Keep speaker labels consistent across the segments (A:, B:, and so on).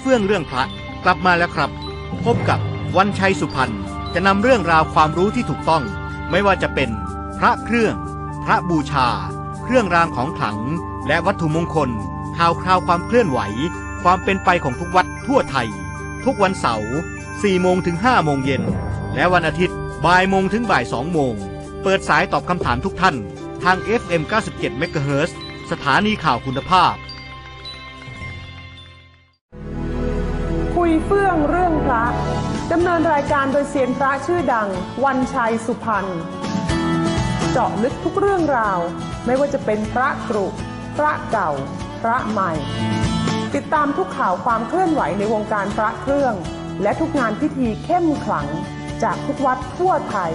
A: เฟื่องเรื่องพระกลับมาแล้วครับ พบกับวันชัยสุพรรณจะนำเรื่องราวความรู้ที่ถูกต้อง ไม่ว่าจะเป็นพระเครื่อง พระบูชา เครื่องรางของขลัง และวัตถุมงคลข่าวคราวความเคลื่อนไหว ความเป็นไปของทุกวัดทั่วไทย ทุกวันเสาร์4โมงถึง5โมงเย็น และวันอาทิตย์บ่ายโมงถึงบ่าย2โมง เปิดสายตอบคำถามทุกท่าน ทาง FM 97 MHz สถานีข่าวคุณภาพ
B: คุยเฟื่องเรื่องพระดำเนินรายการโดยเซียนพระชื่อดัง วันชัยสุพรรณเจาะลึกทุกเรื่องราว ไม่ว่าจะเป็นพระกรุพระเก่า พระใหม่ ติดตามทุกข่าวความเคลื่อนไหวในวงการพระเครื่อง และทุกงานพิธีเข้มขลัง จากทุกวัดทั่วไทย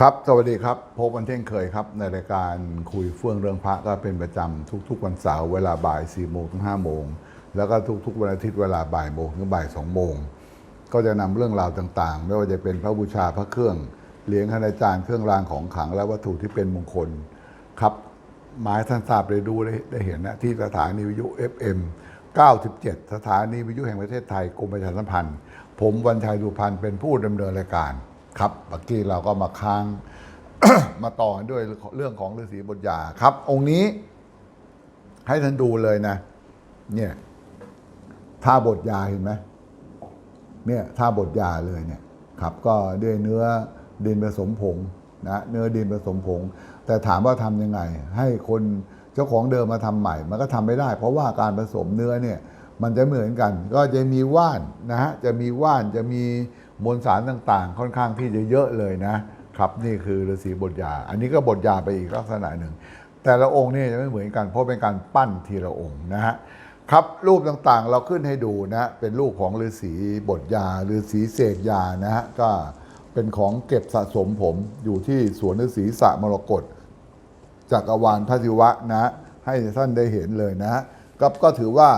C: ครับ สวัสดีครับ พบกันเช่นเคยครับ ในรายการคุยเฟื่องเรื่องพระก็เป็นประจำทุก ๆ วันเสาร์เวลาบ่าย4โมงถึง5โมง แล้วก็ทุก ๆ วันอาทิตย์เวลาบ่ายโมงถึงบ่าย2โมง ก็จะนำเรื่องราวต่างๆ ไม่ว่าจะเป็นพระบูชาพระเครื่องเหรียญคณาจารย์เครื่องรางของขลังและวัตถุที่เป็นมงคล ครับหมายท่านทราบได้ดูได้ได้เห็นนะที่สถานีวิทยุ FM 97 สถานีวิทยุแห่งประเทศไทยกรมประชาสัมพันธ์ ผมวันชัยดุพันธ์เป็นผู้ดำเนินรายการ ครับเมื่อกี้เราก็มาค้าง มาต่อด้วยเรื่องของฤาษีบทยาครับ องค์นี้ ให้ท่านดูเลยนะ เนี่ยท่าบทยาเห็นไหมเนี่ยท่าบทยาเลยเนี่ยครับ ก็ด้วยเนื้อดินผสมผงนะเนื้อดินผสมผง แต่ถามว่าทำยังไง ให้คนเจ้าของเดิมมาทำใหม่ มันก็ทำไม่ได้ เพราะว่าการผสมเนื้อเนี่ย มันจะเหมือนกัน ก็จะมีว่านนะฮะจะมีว่านจะมี มวลสารต่างๆ ค่อนข้างที่จะเยอะเลยนะครับนี่คือฤาษีบทยา อันนี้ก็บทยาไปอีกลักษณะหนึ่ง แต่ละองค์นี่จะไม่เหมือนกันเพราะเป็นการปั้นทีละองค์นะฮะครับรูปต่างๆเราขึ้นให้ดูนะเป็นรูปของฤาษีบทยาฤาษีเสกยานะฮะก็เป็นของเก็บสะสมผมอยู่ที่สวนฤาษีสระมรกตจักรวาลพระศิวะนะ ให้ท่านได้เห็นเลยนะก็ก็ถือว่า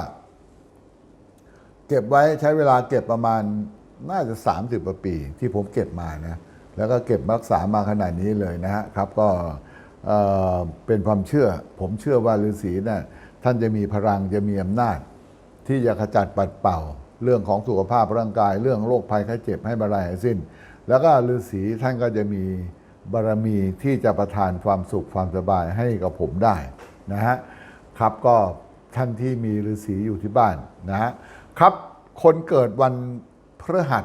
C: เก็บไว้ใช้เวลาเก็บประมาณ น่าจะ 30กว่าปีที่ผมเก็บมานะแล้วก็เก็บรักษามาขนาดนี้เลยนะฮะครับก็เป็นความเชื่อ ผมเชื่อว่าฤาษีน่ะท่านจะมีพลังจะมีอำนาจ ที่จะขจัดปัดเป่า เรื่องของสุขภาพร่างกาย เรื่องโรคภัยไข้เจ็บให้บรรลัยหายสิ้น แล้วก็ฤาษีท่านก็จะมีบารมีที่จะประทานความสุขความสบายให้กับผมได้นะฮะครับก็ท่านที่มีฤาษีอยู่ที่บ้านนะฮะครับคนเกิดวัน พฤหัส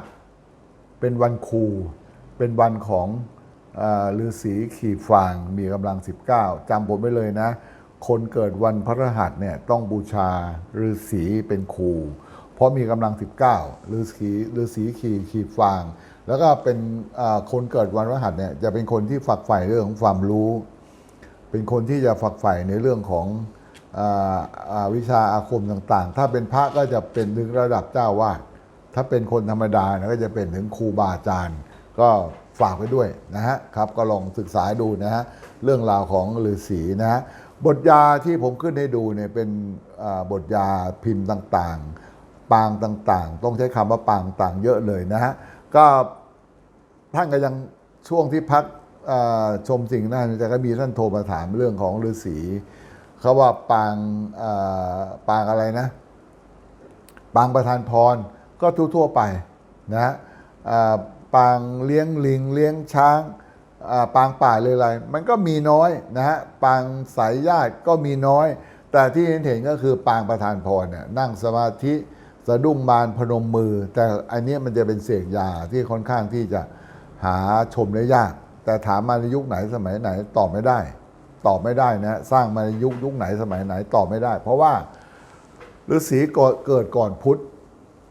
C: เป็นวันครูเป็นวันของฤาษีขี่ฟางมีกำลัง 19จำผมไว้เลยนะ คนเกิดวันพฤหัสเนี่ยต้องบูชาฤาษีเป็นครูเพราะมีกำลัง 19ฤาษีฤาษีขี่ขี่ฟาง แล้วก็เป็นคนเกิดวันพฤหัสเนี่ยจะเป็นคนที่ฝักใฝ่เรื่องของความรู้ เป็นคนที่จะฝักใฝ่ในเรื่องของอวิชาอาคมต่างๆ ถ้าเป็นพระก็จะเป็นถึงระดับเจ้าวาด ถ้าเป็นคนธรรมดานะก็จะเป็นถึงครูบาอาจารย์ ก็ฝากไว้ด้วยนะฮะครับก็ลองศึกษาดูนะฮะเรื่องราวของฤาษีนะฮะบทยาที่ผมขึ้นให้ดูเนี่ยเป็นบทยาพิมพ์ต่างๆ ปางต่างๆ ต้องใช้คำว่าปางต่างเยอะเลยนะฮะก็ท่านก็ยังช่วงที่พักชมสิ่งนั้นแต่ก็มีท่านโทรมาถามเรื่องของฤาษีเขาว่าปางปางอะไรนะ ปางประธานพร ก็ทั่วๆไปนะฮะปางเลี้ยงลิงเลี้ยงช้างปางป่าเลยอะไรมันก็มีน้อยนะฮะปางสายญาติก็มีน้อย แต่ที่เห็นเห็นก็คือปางประธานพรเนี่ยนั่งสมาธิสะดุ้งบานพนมมือ แต่อันนี้มันจะเป็นเสกยงยาที่ค่อนข้างที่จะหาชมได้ยาก แต่ถามมาในยุคไหนสมัยไหนตอบไม่ได้ ตอบไม่ได้นะสร้างมาในยุคยุคไหนสมัยไหนตอบไม่ได้ เพราะว่าฤาษีเกิดก่อนพุทธ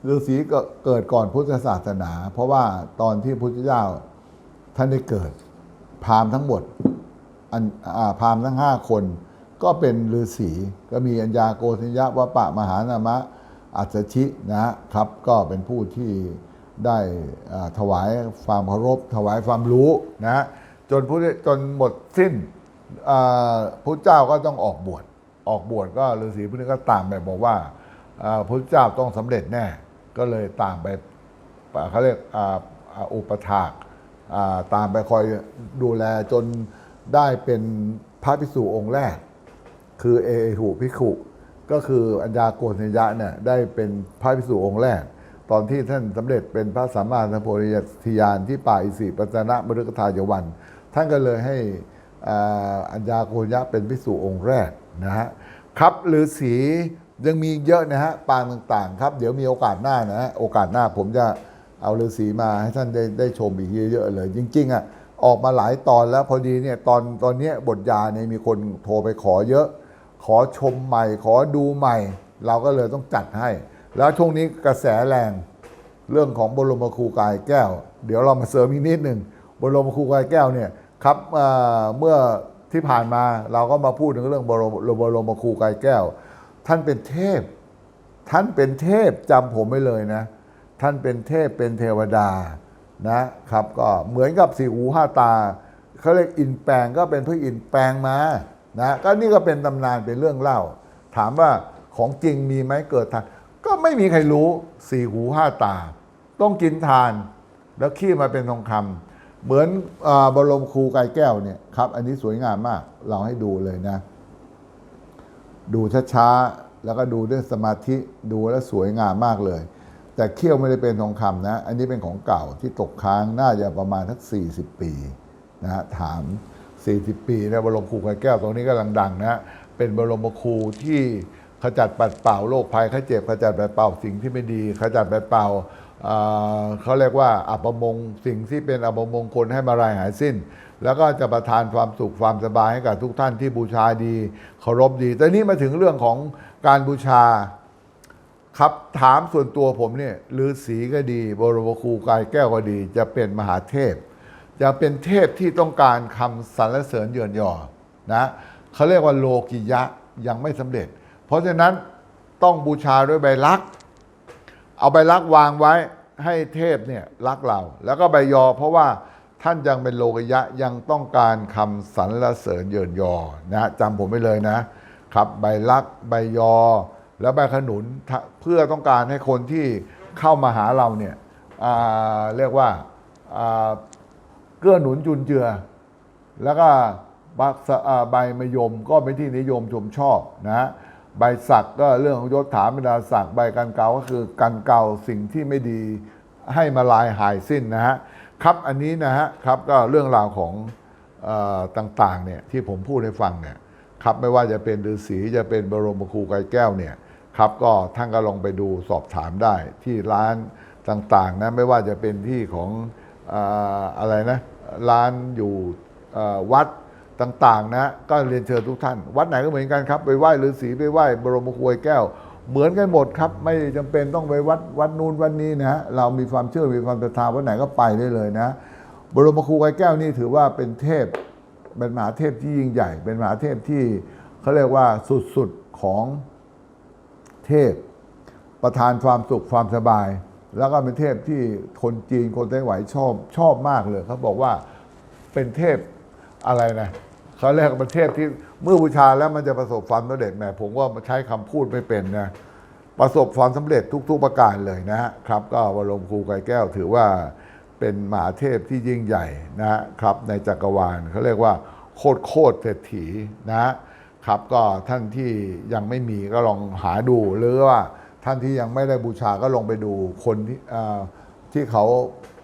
C: ฤาษีก็เกิดก่อนพุทธศาสนา เพราะว่าตอนที่พุทธเจ้าท่านได้เกิด พราหมณ์ทั้งหมดอันอพราหมณ์ทั้งห้าคน ก็เป็นฤาษีก็มีอัญญาโกณยะวะปะมหานามะ อัศชินะครับ ก็เป็นผู้ที่ได้ถวายความเคารพถวายความรู้นะจนพุทธจนหมดสิ้นพุทธเจ้าก็ต้องออกบวชออกบวชก็ฤาษีพวกนี้ก็ตามไปบอกว่าพระเจ้าต้องสำเร็จแน่ ก็เลยตามไปเขาเรียกอุปถากตามไปคอยดูแลจนได้เป็นพระภิกษุองค์แรก คือเอหุภิกขุก็คืออัญญาโกณทัญญะเนี่ยได้เป็นพระภิกษุองค์แรก ตอนที่ท่านสำเร็จเป็นพระสัมมาสัมโพธิญาณที่ป่าอิสิปัจนะมฤคทายวัน ท่านก็เลยให้อัญญาโกณทัญญะเป็นภิกษุองค์แรกนะฮะครับฤาษี ยังมีเยอะนะฮะปางต่างๆ ครับ เดี๋ยวมีโอกาสหน้านะฮะโอกาสหน้าผมจะเอาฤาษีมาให้ท่านได้ได้ชมอีกเยอะๆเลย จริงๆอะออกมาหลายตอนแล้วพอดีเนี่ยตอนตอนนี้บทยาเนี่ยมีคนโทรไปขอเยอะ ขอชมใหม่ ขอดูใหม่ เราก็เลยต้องจัดให้ แล้วช่วงนี้กระแสแรงเรื่องของบรมครูกายแก้ว เดี๋ยวเรามาเสริมอีกนิดหนึ่งบรมครูกายแก้วเนี่ยครับเเมื่อที่ผ่านมาเราก็มาพูดถึงเรื่องบรมบรมครูกายแก้ว ท่านเป็นเทพ ท่านเป็นเทพจำผมไว้เลยนะ ท่านเป็นเทพเป็นเทวดานะครับ ก็เหมือนกับสี่หูห้าตาเขาเรียกอินแปลงก็เป็นพระอินแปลงมานะก็นี่ก็เป็นตำนานเป็นเรื่องเล่า ถามว่าของจริงมีไหมเกิดทานก็ไม่มีใครรู้สี่หูห้าตา ต้องกินทาน แล้วขี้มาเป็นทองคำเหมือนอบรมครูกายแก้วเนี่ยครับ อันนี้สวยงามมาก เราให้ดูเลยนะ ดูช้าๆ แล้วก็ดูด้วยสมาธิดูแล้วสวยงามมากเลย แต่เขี้ยวไม่ได้เป็นทองคำนะ อันนี้เป็นของเก่าที่ตกค้างน่าจะประมาณทัก 40 ปีนะฮะถาม 40 ปีนะบรมครูไข่แก้วตรงนี้กำลังดังนะเป็นบรมครูที่ขจัดปัดเป่าโรคภัยไข้เจ็บขจัดปัดเป่าสิ่งที่ไม่ดีขจัดปัดเป่าเขาเรียกว่าอัปมงค์สิ่งที่เป็นอัปมงคลให้มาลายหายสิ้น แล้วก็จะประทานความสุขความสบายให้กับทุกท่านที่บูชาดีเคารพดี แต่นี่มาถึงเรื่องของการบูชาครับถามส่วนตัวผมเนี่ยฤาษีก็ดีบรมครูกายแก้วก็ดี จะเป็นมหาเทพ จะเป็นเทพที่ต้องการคำสรรเสริญเยือนยอนะเขาเรียกว่าโลกิยะยังไม่สำเร็จ เพราะฉะนั้นต้องบูชาด้วยใบลักษ์เอาใบลักษ์วางไว้ให้เทพเนี่ยรักเรา แล้วก็ใบยอเพราะว่า ท่านยังเป็นโลกยะยังต้องการคำสรรเสริญเยินยอนะจำผมไปเลยนะครับใบลักใบยอ แล้วใบขนุนเพื่อต้องการให้คนที่เข้ามาหาเราเนี่ยเรียกว่าเกื้อหนุนจุนเจือ แล้วก็ใบมะยมก็เป็นที่นิยมชมชอบนะฮะใบสักก็เรื่องของยศถาบรรดาศักดิ์ใบกันเกาก็คือกันเกาสิ่งที่ไม่ดีให้มาลายหายสิ้นนะฮะ ครับอันนี้นะฮะครับก็เรื่องราวของออต่างๆเนี่ยที่ผมพูดให้ฟังเนี่ยครับไม่ว่าจะเป็นฤาษีจะเป็นบรมครูไกรแก้วเนี่ยครับก็ท่านก็ลองไปดูสอบถามได้ที่ร้านต่างๆนะไม่ว่าจะเป็นที่ของออะไรนะร้านอยู่วัดต่างๆนะก็เรียนเชิญทุกท่าน วัดไหนก็เหมือนกันครับ ไปไหว้ฤาษีไปไหว้บรมครูไอ้แก้ว เหมือนกันหมดครับ ไม่จำเป็นต้องไปวัดวัดนู้นวัดนี้นะฮะเรามีความเชื่อมีความศรัทธาวัดไหนก็ไปได้เลยนะ บรมครูไอ้แก้วนี่ถือว่าเป็นเทพเป็นมหาเทพที่ยิ่งใหญ่ เป็นมหาเทพที่เขาเรียกว่าสุดๆของเทพ ประทานความสุขความสบาย แล้วก็เป็นเทพที่คนจีนคนไต้หวันชอบชอบมากเลยเขาบอกว่าเป็นเทพอะไรนะเขาเรียกว่าเป็นเทพที่ เมื่อบูชาแล้วมันจะประสบความสำเร็จแหมผมว่าใช้คำพูดไม่เป็นนะประสบความสำเร็จทุก ๆประการเลยนะครับ ก็วรมครูไก่แก้วถือว่าเป็นมหาเทพที่ยิ่งใหญ่นะครับ ในจักรวาลเขาเรียกว่าโคตรโคตรเศรษฐีนะครับ ก็ท่านที่ยังไม่มีก็ลองหาดูหรือว่าท่านที่ยังไม่ได้บูชาก็ลองไปดูคนที่เอ่อที่เขา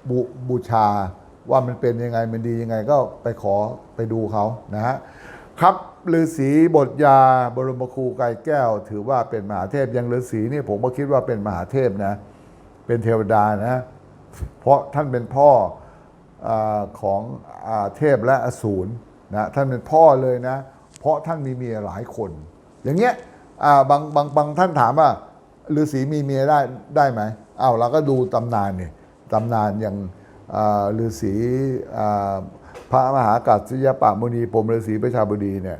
C: บบูชาว่ามันเป็นยังไงมันดียังไงก็ไปขอไปดูเขานะฮะครับ ฤาษีบทยาบรมครูไกรแก้ว ถือว่าเป็นมหาเทพอยังฤาษีนี่ผมก็คิดว่าเป็นมหาเทพนะ เป็นเทวดานะ เพราะท่านเป็นพ่ออของอเทพและอสูรนะท่านเป็นพ่อเลยนะ เพราะท่านมีเมียหลายคน อย่างเงี้ยบางบางบางท่านถามว่าฤาษีมีเมียได้ได้ไหมอ้าวเราก็ดูตำนานเนี่ยตำนานอย่างฤาษีพระมหากัสยปะมุนีปมฤาษีประชาบดีเนี่ย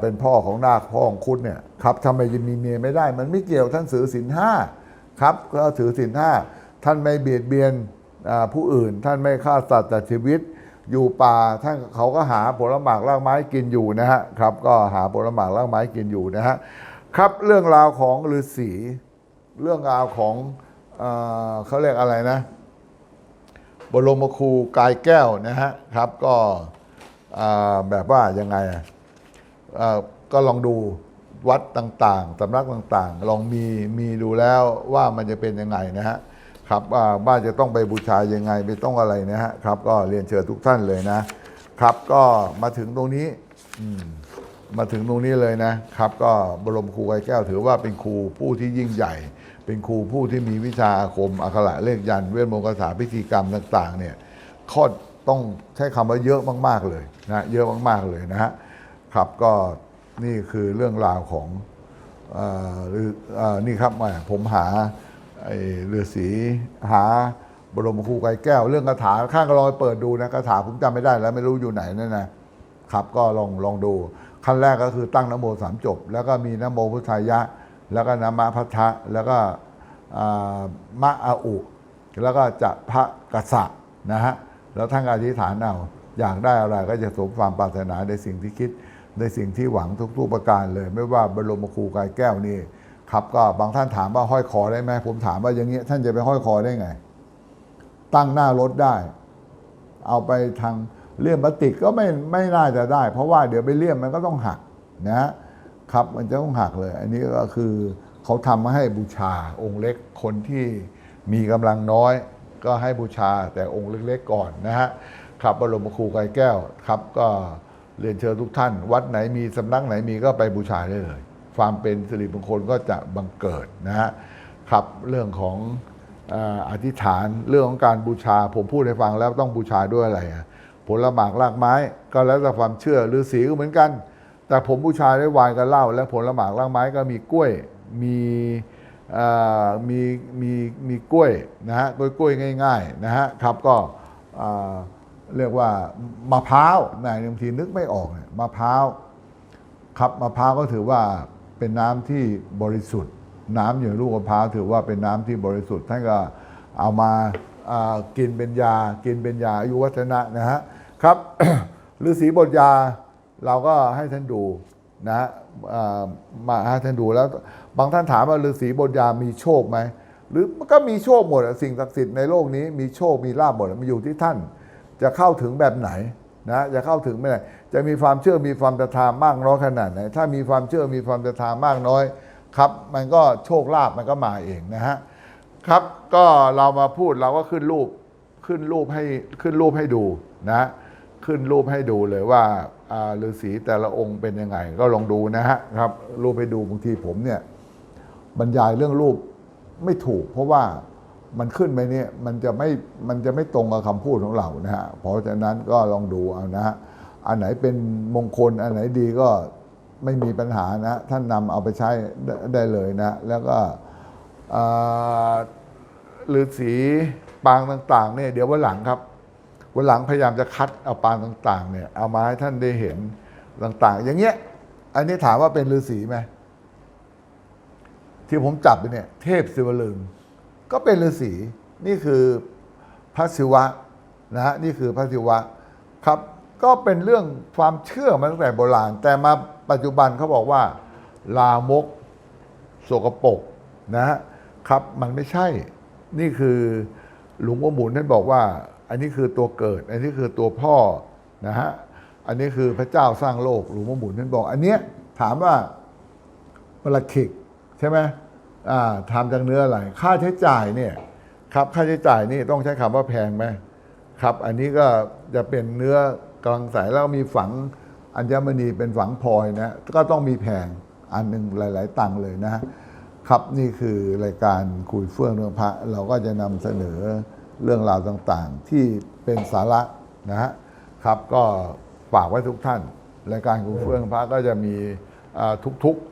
C: เป็นพ่อของนาคพ่อของคุดเนี่ยครับทำไมจะมีเมียไม่ได้ มันไม่เกี่ยวท่านถือศีลห้าครับก็ถือศีลห้าท่านไม่เบียดเบียนผู้อื่น ท่านไม่ฆ่าสัตว์แตัดชีวิต อยู่ป่าท่านเขาก็หาผลหมากรากไม้กินอยู่นะฮะครับก็หาผลหมากรากไม้กินอยู่นะฮะครับเรื่องราวของฤาษีเรื่องราวของเอเขาเรียกอะไรนะ บรมครูกายแก้วนะฮะครับก็แบบว่ายังไง ก็ลองดูวัดต่างๆสำนักต่างๆ ลองมีมีดูแล้วว่ามันจะเป็นยังไงนะฮะครับว่าบ้านจะต้องไปบูชายังไงไปต้องอะไรนะฮะครับ ก็เรียนเชิญทุกท่านเลยนะครับ ก็มาถึงตรงนี้มาถึงตรงนี้เลยนะครับ ก็บรมครูไกายแก้วถือว่าเป็นครูผู้ที่ยิ่งใหญ่ เป็นครูผู้ที่มีวิชาอาคมอักขระเลขยันเวทมนต์คาถาพิธีกรรมต่าง ๆ เนี่ยข้อต้องใช้คำว่าเยอะมากๆเลยนะเยอะมากๆเลยนะฮะ ครับก็นี่คือเรื่องราวของเออหรือเออนี่ครับผมหาฤาษีหาบรมครูไกรแก้ว เรื่องคาถาข้างก็ลองไปเปิดดูนะคาถาผมจำไม่ได้แล้วไม่รู้อยู่ไหนนั่นนะครับก็ลองลองดูขั้นแรกก็คือตั้งนโมสามจบ แล้วก็มีนโมพุทธายะ แล้วก็นะมะพัทธะแล้วก็อ่ามะอาอุแล้วก็จะพระกษะนะฮะแล้วท่านก็อธิษฐานเอาอยากได้อะไรก็จะสมความปรารถนาในสิ่งที่คิด ในสิ่งที่หวังทุกๆประการเลย ไม่ว่าบรมครูกายแก้วนี่ครับก็บางท่านถามว่าห้อยคอได้ไหมผมถามว่าอย่างเงี้ยท่านจะไปห้อยคอได้ไง ตั้งหน้ารถได้ เอาไปทางเลี่ยมพลาสติกก็ไม่ไม่น่าจะได้ เพราะว่าเดี๋ยวไปเลี่ยมมันก็ต้องหักนะครับมันจะต้องหักเลย อันนี้ก็คือเขาทำมาให้บูชาองค์เล็กคนที่มีกำลังน้อย ก็ให้บูชาแต่องค์เล็กๆก่อนนะฮะครับบรมครูไกรแก้วครับก็ เรียนเชิญทุกท่าน วัดไหนมีสำนักไหนมีก็ไปบูชาได้เลย ความเป็นสิริมงคลก็จะบังเกิดนะฮะครับเรื่องของอธิษฐานเรื่องของการบูชา ผมพูดให้ฟังแล้วต้องบูชาด้วยอะไรผลหมากรากไม้ ก็แล้วแต่ความเชื่อฤาษีก็เหมือนกัน แต่ผมบูชาด้วยวายกับเหล้าและผลหมากรากไม้ก็มีกล้วยมีมีมีมีกล้วยนะฮะกล้วยกล้วยง่าย ๆ นะฮะครับก็ เรียกว่ามะพร้าวนะบางทีนึกไม่ออกเนี่ยมะพร้าวครับมะพร้าวก็ถือว่าเป็นน้ำที่บริสุทธิ์ น้ำอย่างลูกมะพร้าวถือว่าเป็นน้ำที่บริสุทธิ์ท่านก็เอามาากินเป็นยา กินเป็นยาอายุวัฒนะนะฮะครับฤาษีบทยาเราก็ให้ท่านดูนะฮะมาให้ท่านดูแล้ว บางท่านถามว่าฤาษีบทยามีโชคไหมหรือมันก็มีโชคหมดสิ่งศักดิ์สิทธิ์ในโลกนี้มีโชคมีลาบหมดมันอยู่ที่ท่าน จะเข้าถึงแบบไหนนะจะเข้าถึงไม่ไหนจะมีความเชื่อมีความศรัทธามากน้อยขนาดไหน ถ้ามีความเชื่อมีความศรัทธามากน้อยครับ มันก็โชคลาภมันก็มาเองนะฮะครับก็เรามาพูดเราก็ขึ้นรูปขึ้นรูปให้ขึ้นรูปให้ดูนะขึ้นรูปให้ดูเลยว่าอ่าฤาษีแต่ละองค์เป็นยังไง ก็ลองดูนะฮะครับรูปให้ดูบางทีผมเนี่ยบรรยายเรื่องรูปไม่ถูก เพราะว่า มันขึ้นไปเนี่ยมันจะไม่มันจะไม่ตรงกับคำพูดของเรานะฮะเพราะฉะนั้นก็ลองดูเอานะฮะอันไหนเป็นมงคลอันไหนดีก็ไม่มีปัญหานะท่านนำเอาไปใช้ได้เลยนะแล้วก็ฤาษีปางต่างๆเนี่ยเดี๋ยววันหลังครับวันหลังพยายามจะคัดเอาปางต่างๆเนี่ยเอามาให้ท่านได้เห็นต่าง ๆ อย่างเงี้ย อันนี้ถามว่าเป็นฤาษีไหมที่ผมจับไปเนี่ยเทพศิวลึง ก็เป็นฤาษีนี่คือพระศิวะนะฮะนี่คือพระศิวะครับ ก็เป็นเรื่องความเชื่อมาตั้งแต่โบราณ แต่มาปัจจุบันเขาบอกว่า ลามกโสกปกนะฮะครับมันไม่ใช่ นี่คือหลวงพ่อหมุนท่านบอกว่า อันนี้คือตัวเกิด อันนี้คือตัวพ่อนะฮะอันนี้คือพระเจ้าสร้างโลกหลวงพ่อหมุนท่านบอก อันเนี้ยถามว่าปลาขิกใช่ไหม ทำจากเนื้ออะไร ค่าใช้จ่ายเนี่ยครับค่าใช้จ่ายนี่ต้องใช้คำว่าแพงไหมครับ อันนี้ก็จะเป็นเนื้อกลังใสแล้วมีฝังอัญมณีเป็นฝังพลอยนะก็ต้องมีแพงอันหนึ่งหลาย ๆ ตังเลยนะครับนี่คือรายการคุยเฟื่องเรื่องพระ เราก็จะนำเสนอเรื่องราวต่างๆ ที่เป็นสาระนะฮะครับก็ฝากไว้ทุกท่าน รายการคุยเฟื่องพระก็จะมีทุกๆ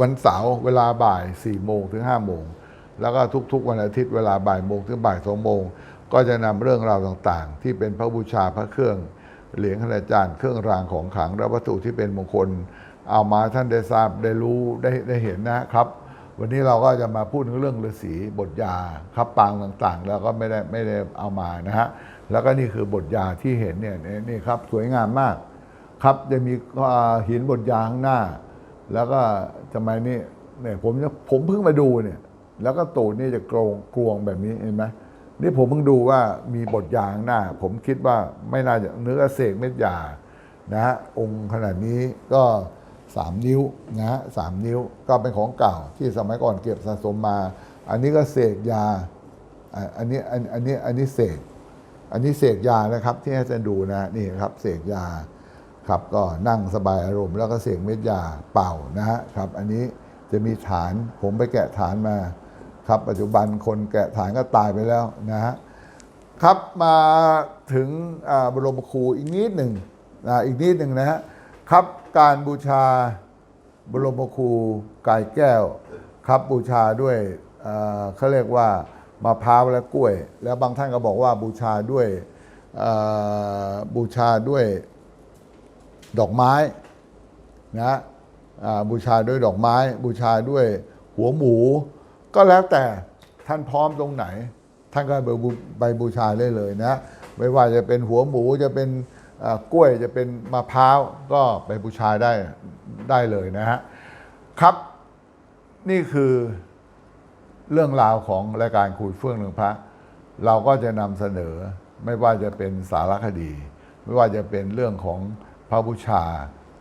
C: วันเสาร์เวลาบ่าย4โมงถึง5โมง แล้วก็ทุกๆ วันอาทิตย์เวลาบ่ายโมงถึงบ่าย2โมง ก็จะนำเรื่องราวต่างๆ ที่เป็นพระบูชาพระเครื่องเหรียญขนาจานเครื่องรางของขลังและวัตถุที่เป็นมงคล เอามาท่านได้ทราบได้รู้ได้ได้เห็นนะครับ วันนี้เราก็จะมาพูดถึงเรื่องฤาษีบทยาครับปางต่างๆ แล้วก็ไม่ได้ไม่ได้เอามานะฮะแล้วก็นี่คือบทยาที่เห็นเนี่ยนี่ครับสวยงามมาก ครับจะมีหินบทยาข้างหน้า แล้วก็ทำไมนี่เนี่ยผมผมเพิ่งมาดูเนี่ย แล้วก็ตูดนี่จะกรงกลวงแบบนี้เห็นไหมนี่ผมเพิ่งดูว่ามีบทยางหน้า ผมคิดว่าไม่น่าจะเนื้อเสกเม็ดยานะฮะองค์ขนาดนี้ก็สามนิ้วนะฮะสามนิ้วก็เป็นของเก่าที่สมัยก่อนเก็บสะสมมา อันนี้ก็เสกยาอันนี้อันอันนี้อันนี้เสกอันนี้เสกยานะครับ ที่ให้ท่านดูนะนี่ครับเสกยา ครับก็นั่งสบายอารมณ์แล้วก็เสกเม็ดยาเป่านะฮะครับ อันนี้จะมีฐานผมไปแกะฐานมา ครับปัจจุบันคนแกะฐานก็ตายไปแล้วนะฮะครับมาถึงบรมครูอีกนิดหนึ่งนะอีกนิดหนึ่งนะฮะครับการบูชาบรมครูกายแก้ว ครับบูชาด้วยเขาเรียกว่ามะพร้าวและกล้วย แล้วบางท่านก็บอกว่าบูชาด้วยบูชาด้วย ดอกไม้นะบูชาด้วยดอกไม้ บูชาด้วยหัวหมู ก็แล้วแต่ท่านพร้อมตรงไหน ท่านก็ไปบูไปบูชาได้เลยนะไม่ว่าจะเป็นหัวหมูจะเป็นกล้วยจะเป็นมะพร้าวก็ไปบูชาได้ได้เลยนะฮะครับนี่คือเรื่องราวของรายการคุยเฟื่องหนึ่งพระ เราก็จะนำเสนอไม่ว่าจะเป็นสารคดี ไม่ว่าจะเป็นเรื่องของ ระบูชา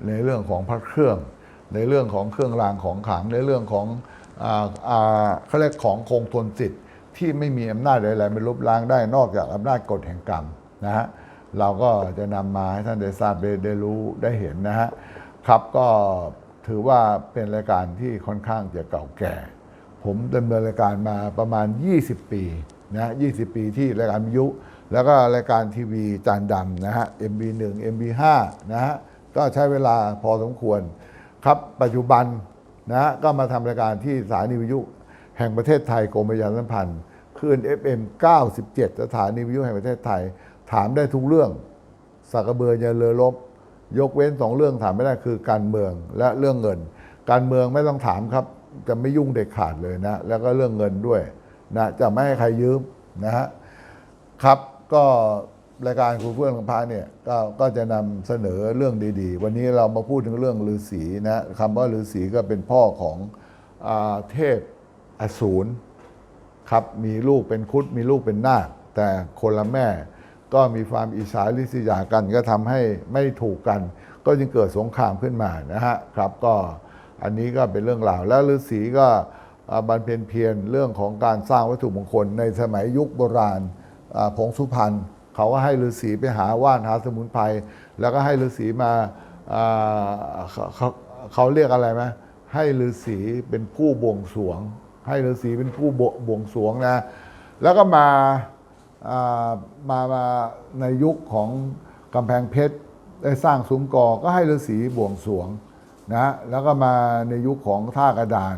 C: ในเรื่องของพระเครื่อง ในเรื่องของเครื่องรางของขลังในเรื่องของอาอ่าเขาเรียกของคงทนสิทธิ์ที่ไม่มีอำนาจใดๆไปลบล้างได้นอกจากอำนาจกฎแห่งกรรมนะฮะเราก็จะนำมาให้ท่านได้ทราบได้ได้รู้ได้เห็นนะฮะครับก็ถือว่าเป็นรายการที่ค่อนข้างจะเก่าแก่ ผมดำเนินรายการมาประมาณ 20 ปีนะ20 ปีที่รายการวิทยุ แล้วก็รายการทีวีจานดำนะฮะ MB1 MB5 นะฮะ ก็ใช้เวลาพอสมควร ครับปัจจุบันนะฮะก็มาทำรายการที่สถานีวิทยุแห่งประเทศไทยกรมประชาสัมพันธ์คลื่น FM 97 สถานีวิทยุแห่งประเทศไทย ถามได้ทุกเรื่องสักเบืออย่าเลอลบ ยกเว้นสองเรื่องถามไม่ได้คือการเมืองและเรื่องเงิน การเมืองไม่ต้องถามครับ จะไม่ยุ่งเด็ดขาดเลยนะ แล้วก็เรื่องเงินด้วยนะจะไม่ให้ใครยืมนะฮะครับ ก็รายการครูเฟื่องของพระเนี่ยก็ก็จะนำเสนอเรื่องดีๆ วันนี้เรามาพูดถึงเรื่องฤาษีนะคำว่าฤาษีก็เป็นพ่อของอเทพอสูรครับมีลูกเป็นครุดมีลูกเป็นนาคแต่คนละแม่ ก็มีความอิจฉาริษยากันก็ทำให้ไม่ถูกกัน ก็จึงเกิดสงครามขึ้นมานะฮะครับก็อันนี้ก็เป็นเรื่องราวแล้วฤาษีก็บรรเพ็ญเพียรเรื่องของการสร้างวัตถุมงคลในสมัยยุคโบราณ ผงสุพรรณเขาก็ให้ฤาษีไปหาว่านหาสมุนไพรแล้วก็ให้ฤาษีมาเขาเขาเรียกอะไรไหมให้ฤาษีเป็นผู้บวงสวง ให้ฤาษีเป็นผู้บวงสวงนะแล้วก็มามามาในยุคของกำแพงเพชรได้สร้างซุ้มกอก็ให้ฤาษีบวงสวงนะแล้วก็มาในยุคของท่ากระดาน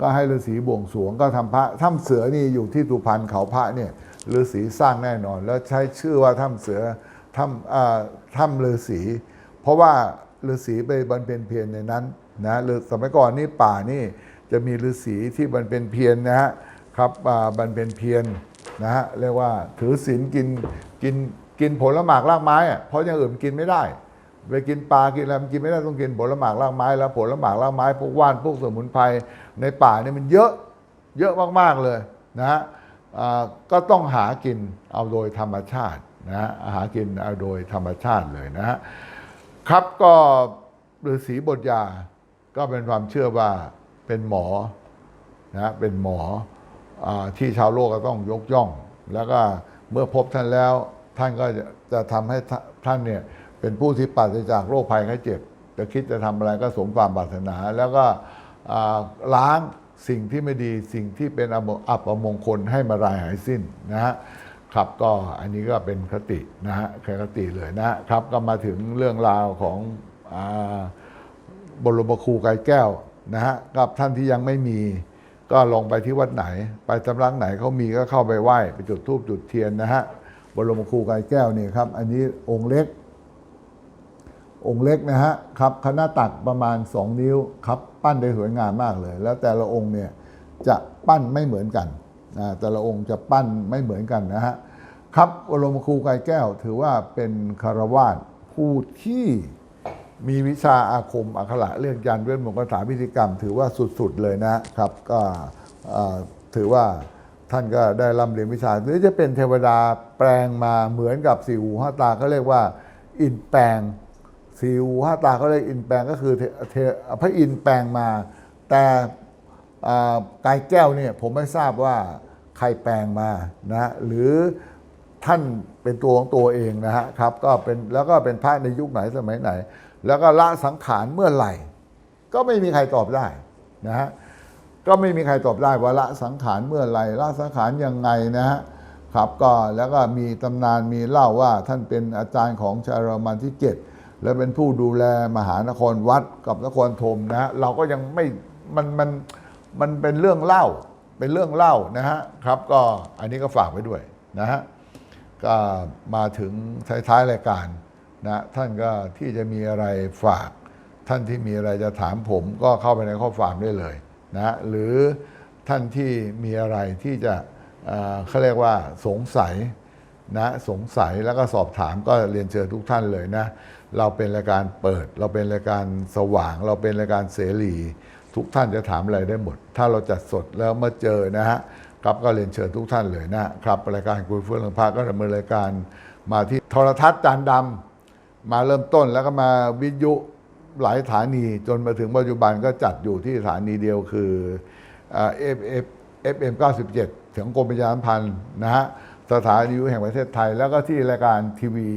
C: ก็ให้ฤาษีบวงสวงก็ทำพระถ้ำเสือนี่อยู่ที่สุพรรณเขาพระเนี่ย ฤาษีสร้างแน่นอน แล้วใช้ชื่อว่าถ้ำเสือถ้ำถ้ำฤาษีเพราะว่าฤาษีไปบรรเพ็ญเพียรในนั้นนะหรือสมัยก่อนนี่ป่านี่จะมีฤาษีที่บรรเพ็ญเพียรนะฮะครับบรรเพ็ญเพียรนะฮะเรียกว่าถือศีลกินกินกินผลหมากรากไม้อะเพราะอย่างอื่นกินไม่ได้ไปกินปลากินอะไรมันกินไม่ได้ต้องกินผลหมากรากไม้ แล้วผลหมากรากไม้พวกว่านพวกสมุนไพรในป่าเนี่ยมันเยอะเยอะมากๆเลยนะฮะ ก็ต้องหากินเอาโดยธรรมชาตินะฮะหากินเอาโดยธรรมชาติเลยนะฮะครับก็ฤาษีบทยาก็เป็นความเชื่อว่าเป็นหมอนะเป็นหมออที่ชาวโลกก็ต้องยกย่อง แล้วก็เมื่อพบท่านแล้วท่านก็จะทำให้ท่านเนี่ยเป็นผู้ที่ปราศจากโรคภัยไข้เจ็บจะคิดจะทำอะไรก็สมความปรารถนา แล้วก็ล้าง สิ่งที่ไม่ดีสิ่งที่เป็นอมอัปมงคลให้มารายหายสิ้นนะฮะครับก็อันนี้ก็เป็นคตินะฮะแค่คติเลยนะครับก็มาถึงเรื่องราวของอบรมครูกายแก้วนะฮะกับท่านที่ยังไม่มีก็ลองไปที่วัดไหน ไปสำนักไหนเขามีก็เข้าไปไหว้ไปจุดธูปจุดเทียนนะฮะบรมครูกายแก้วนี่ครับ อันนี้องค์เล็ก องค์เล็กนะฮะครับคณะตักประมาณ 2 นิ้วครับปั้นได้สวยงามมากเลย แล้วแต่ละองค์เนี่ยจะปั้นไม่เหมือนกันนะแต่ละองค์จะปั้นไม่เหมือนกันนะฮะครับบรมครูกายแก้วถือว่าเป็นคารวาสผู้ที่มีวิชาอาคมอักขระเรื่องยันเวทมนต์คาถาพิธีกรรม ถือว่าสุดๆเลยนะครับ ก็ถือว่าท่านก็ได้ร่ำเรียนวิชาหรือจะเป็นเทวดาแปลงมาเหมือนกับสี่หูห้าตาเขาเรียกว่า อินแปลง สี่หูห้าตาเขาเรียกอินแปลงก็คือเทเทพระอินแปลงมา แต่กายแก้วเนี่ยผมไม่ทราบว่าใครแปลงมานะหรือท่านเป็นตัวของตัวเองนะฮะครับก็เป็นแล้วก็เป็นพระในยุคไหนสมัยไหน แล้วก็ละสังขารเมื่อไหร่ ก็ไม่มีใครตอบได้นะฮะก็ไม่มีใครตอบได้ว่าละสังขารเมื่อไหรละสังขารยังไงนะฮะครับก็แล้วก็มีตำนานมีเล่าว่าท่านเป็นอาจารย์ของชาลมันที่เจ็ด และเป็นผู้ดูแลมหานครวัดกับนครธมนะฮะเราก็ยังไม่มันมันมันเป็นเรื่องเล่าเป็นเรื่องเล่านะฮะครับ ก็อันนี้ก็ฝากไว้ด้วยนะฮะก็มาถึงท้ายๆรายการนะท่านก็ที่จะมีอะไรฝาก ท่านที่มีอะไรจะถามผมก็เข้าไปในข้อความได้เลยนะหรือท่านที่มีอะไรที่จะเอ่อเขาเรียกว่าสงสัยนะสงสัยแล้วก็สอบถามก็เรียนเชิญทุกท่านเลยนะ เราเป็นรายการเปิด เราเป็นรายการสว่าง เราเป็นรายการเสรี ทุกท่านจะถามอะไรได้หมด ถ้าเราจัดสดแล้วมาเจอนะฮะครับก็เรียนเชิญทุกท่านเลยนะครับรายการคุยเฟื่องเรืองพระก็ดำเนินรายการมาที่โทรทัศน์จานดำมาเริ่มต้นแล้วก็มาวิทยุหลายสถานีจนมาถึงปัจจุบันก็จัดอยู่ที่สถานีเดียวคือเอฟเอฟเอฟเอ็มเก้าสิบเจ็ดถึงกรมประชาสัมพันธ์นะฮะสถานีวิทยุแห่งประเทศไทย แล้วก็ที่รายการทีวี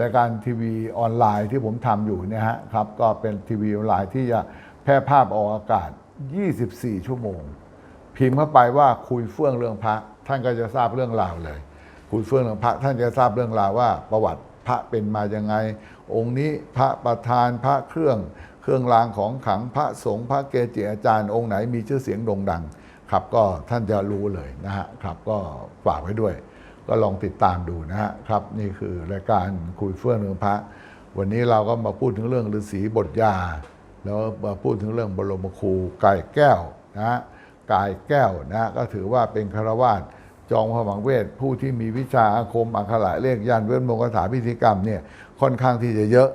C: รายการทีวีออนไลน์ที่ผมทำอยู่เนี่ยฮะครับก็เป็นทีวีออนไลน์ที่จะแพร่ภาพออกอากาศ 24 ชั่วโมง พิมพ์เข้าไปว่าคุยเฟื่องเรื่องพระ ท่านก็จะทราบเรื่องราวเลย คุยเฟื่องเรื่องพระ ท่านจะทราบเรื่องราวว่าประวัติพระเป็นมายังไง องค์นี้พระประธานพระเครื่อง เครื่องรางของขลังพระสงฆ์พระเกจิอาจารย์องค์ไหนมีชื่อเสียงโด่งดัง ครับก็ท่านจะรู้เลยนะฮะครับก็ฝากไว้ด้วย ก็ลองติดตามดูนะครับ นี่คือรายการคุยเฟื่องเรื่องพระ วันนี้เราก็มาพูดถึงเรื่องฤาษีบทยา แล้วมาพูดถึงเรื่องบรมครูไก่แก้วนะกายแก้วนะก็ถือว่าเป็นคารวาสจองพระวังเวทผู้ที่มีวิชาอาคมอักขระเลขยันเวทมนต์คาถาพิธีกรรมเนี่ยค่อนข้างที่จะเยอะ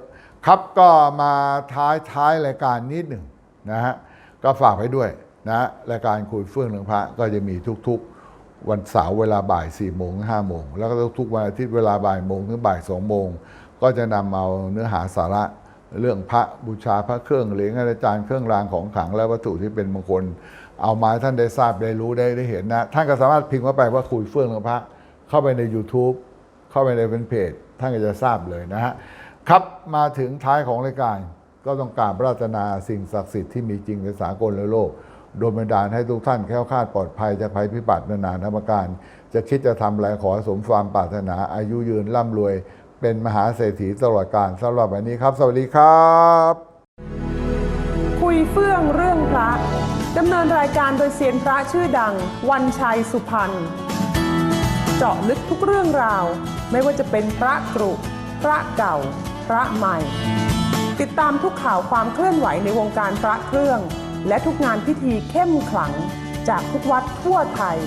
C: ครับก็มาท้ายท้ายรายการนิดหนึ่งนะฮะก็ฝากไว้ด้วยนะฮะรายการคุยเฟื่องเรื่องพระก็จะมีทุกๆ วันเสาร์เวลาบ่าย4ี่โมงถึงห้าโมง แล้วก็ทุกวันอาทิตย์เวลาบ่ายโมงถึงบ่ายสองโมง ก็จะนำเอาเนื้อหาสาระเรื่องพระบูชาพระเครื่องเหรียญอาจารย์เครื่องรางของขลังและวัตถุที่เป็นมงคล เอามาท่านได้ทราบได้รู้ได้ได้เห็นนะ ท่านก็สามารถพิมพ์เข้าไปว่าคุยเฟื่องเรื่องพระเข้าไปใน YouTube เข้าไปในเป็นเพจท่านก็จะทราบเลยนะฮะครับมาถึงท้ายของรายการก็ต้องกราบปรารถนาสิ่งศักดิ์สิทธิ์ที่มีจริงในสากลและโลก โดยบันดาลให้ทุกท่านแค้วคลาดปลอดภัยจากภัยพิบัตินานานาประการ จะคิดจะทำอะไรขอสมความปรารถนาอายุยืนร่ำรวย เป็นมหาเศรษฐีตลอดกาลสำหรับวันนี้ครับ สวัสดีครับ
B: คุยเฟื่องเรื่องพระดำเนินรายการโดยเซียนพระชื่อดัง วันชัยสุพรรณเจาะลึกทุกเรื่องราว ไม่ว่าจะเป็นพระกรุพระเก่า พระใหม่ ติดตามทุกข่าวความเคลื่อนไหวในวงการพระเครื่อง และทุกงานพิธีเข้มขลังจากทุกวัดทั่วไทย